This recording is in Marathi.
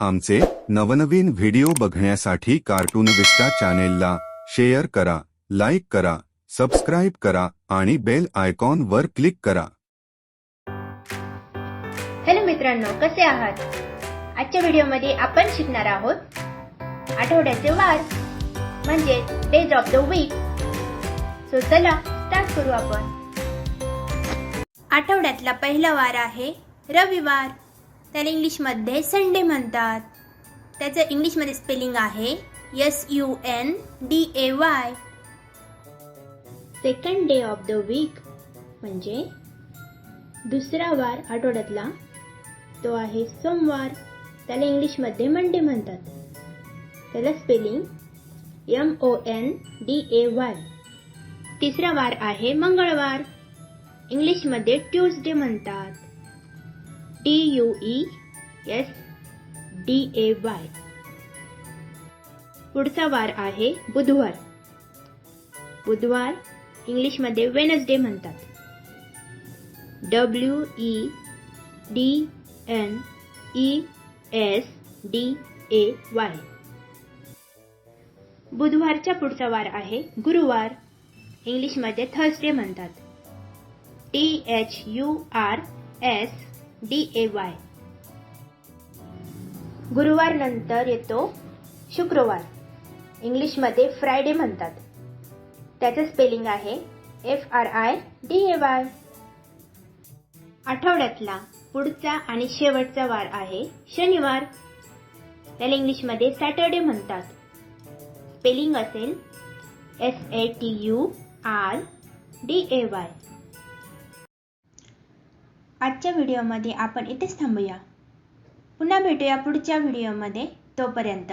आमचे नवनवीन व्हिडिओ बघण्यासाठी कार्टून विस्टा चॅनेलला शेअर करा लाईक करा सबस्क्राईब करा आणि बेल आयकॉन वर क्लिक करा. हॅलो मित्रांनो कसे आहात? आजच्या व्हिडिओमध्ये आपण शिकणार आहोत आठवड्याचे वार म्हणजे days of the week so चला स्टार्ट करू आपण. आठवड्यातला पहिला वार आहे रविवार. त्याला इंग्लिशमध्ये संडे म्हणतात. त्याचं इंग्लिशमध्ये स्पेलिंग आहे S U N D A Y second day of the week म्हणजे दुसरा वार आठवड्यातला. तो आहे सोमवार. त्याला इंग्लिशमध्ये मंडे म्हणतात. त्याला spelling M O N D A Y तिसरा वार आहे मंगळवार. इंग्लिशमध्ये ट्यूजडे म्हणतात. T U E S D A Y पुढचा वार आहे बुधवार. बुधवार इंग्लिशमध्ये वेनसडे म्हणतात. W E D N E S D A Y बुधवारच्या पुढचा वार आहे गुरुवार. इंग्लिशमध्ये थर्सडे म्हणतात. T H U R S D A Y गुरुवार नंतर येतो शुक्रवार. इंग्लिशमध्ये फ्रायडे म्हणतात. त्याचं स्पेलिंग आहे F R I D A Y आठवड्यातला पुढचा आणि शेवटचा वार आहे शनिवार. त्याला इंग्लिशमध्ये सॅटरडे म्हणतात. स्पेलिंग असेल S A T U R D A Y आजच्या व्हिडिओमध्ये आपण इथेच थांबूया. पुन्हा भेटूया पुढच्या व्हिडिओमध्ये. तोपर्यंत